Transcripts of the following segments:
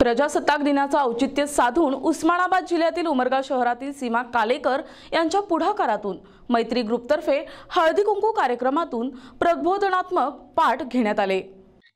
प्रजासत्ताक दिनाचं औचित्य साधून उस्मानाबाद जिल्ह्यातील उमरगा शहरातील सीमा कालेकर यांच्या पुढाकारातून मैत्री ग्रुपतर्फे हळदी कुंकू कार्यक्रमातून प्रबोधनात्मक पाठ घेण्यात आले.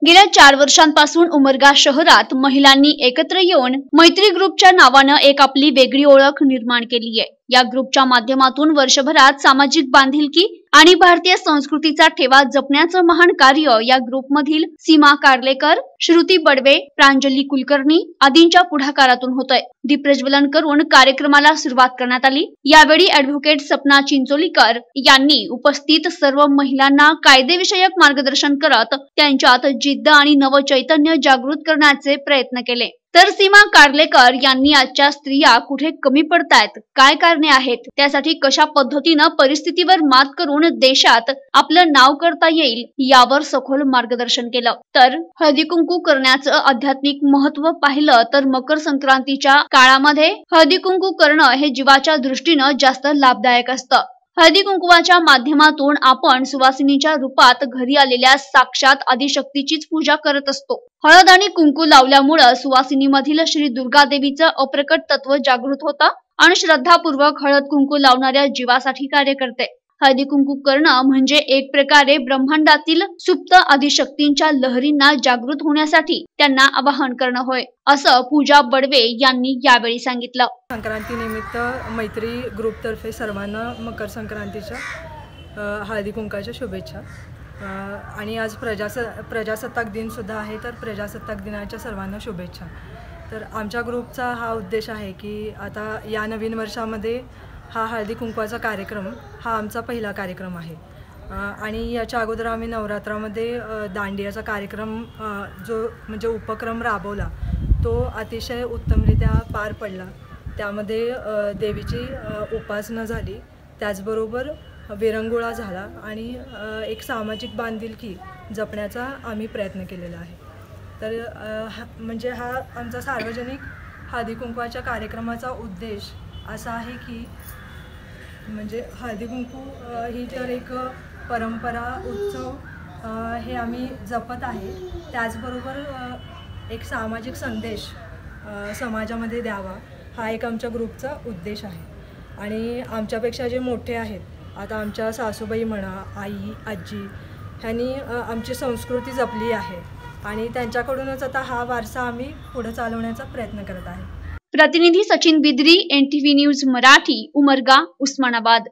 गेल्या चार वर्षांपासून उमरगा शहरात महिलांनी एकत्र येऊन मैत्री ग्रुपच्या नावानं एक आपली वेगळी ओळख निर्माण केली आहे. या ग्रुपच्या माध्यमातून वर्षभरात सामाजिक बांधिलकी आणि भारतीय संस्कृतीचा ठेवा जपण्याचं महान कार्य या ग्रुपमधील सीमा कार्लेकर श्रुती बडवे प्रांजली कुलकर्णी आदींच्या पुढाकारातून होतंय. दीप्रज्वलन करून कार्यक्रमाला सुरुवात करण्यात आली. यावेळी अॅडव्होकेट सपना चिंचोलीकर यांनी उपस्थित सर्व महिलांना कायदेविषयक मार्गदर्शन करत त्यांच्यात जिद्द आणि नवचैतन्य जागृत करण्याचे प्रयत्न केले. तर सीमा कार्लेकर यांनी आजच्या स्त्रिया कुठे कमी पडतायत काय कारणे आहेत त्यासाठी कशा पद्धतीनं परिस्थितीवर मात करून देशात आपलं नाव करता येईल यावर सखोल मार्गदर्शन केलं. तर हळदीकुंकू करण्याचं आध्यात्मिक महत्त्व पाहिलं तर मकर संक्रांतीच्या काळामध्ये हळदीकुंकू करणं हे जीवाच्या दृष्टीनं जास्त लाभदायक असतं. हळदी कुंकुवाच्या माध्यमातून आपण सुवासिनीच्या रूपात घरी आलेल्या साक्षात आदिशक्तीचीच पूजा करत असतो. हळद आणि कुंकू लावल्यामुळं सुवासिनीमधील श्री दुर्गा देवीचं अप्रकट तत्व जागृत होतं आणि श्रद्धापूर्वक हळद कुंकू लावणाऱ्या जीवासाठी कार्य करते. हळदी कुंकू करणं म्हणजे एक प्रकारे ब्रह्मांडातील सुप्त आदिशक्तींच्या लहरींना जागृत होण्यासाठी त्यांना आवाहन करणं होय असं पूजा बडवे यांनी यावेळी सांगितलं. संक्रांतीनिमित्त मैत्री ग्रुपतर्फे सर्वांना मकर संक्रांतीच्या अ, हळदी कुंकाच्या शुभेच्छा. आणि आज प्रजास प्रजासत्ताक दिनसुद्धा आहे तर प्रजासत्ताक दिनाच्या सर्वांना शुभेच्छा. तर आमच्या ग्रुपचा हा उद्देश आहे की आता या नवीन वर्षामध्ये हा हळदी कुंकवाचा कार्यक्रम हा आमचा पहिला कार्यक्रम आहे. आणि याच्या अगोदर आम्ही नवरात्रामध्ये दांडियाचा कार्यक्रम जो म्हणजे उपक्रम राबवला तो अतिशय उत्तमरित्या पार पडला. त्यामध्ये देवीची उपासना झाली. त्याचबरोबर विरंगुळा झाला आणि एक सामाजिक बांधिलकी जपण्याचा आम्ही प्रयत्न केलेला आहे. तर हा म्हणजे हा आमचा सार्वजनिक हळदी कुंकवाच्या कार्यक्रमाचा उद्देश असा आहे की म्हणजे हळदी कुंकू ही तर एक परंपरा उत्सव हे आम्ही जपत आहे. त्याचबरोबर एक सामाजिक संदेश समाजामध्ये द्यावा हा एक आमच्या ग्रुपचा उद्देश आहे. आणि आमच्यापेक्षा जे मोठे आहेत आता आमच्या सासूबाई म्हणा आई आजी ह्यांनी आमची संस्कृती जपली आहे. आणि त्यांच्याकडूनच आता हा वारसा आम्ही पुढं चालवण्याचा प्रयत्न करत आहे. प्रतिनिधी सचिन बिद्री एनटीव्ही न्यूज मराठी उमरगा उस्मानाबाद.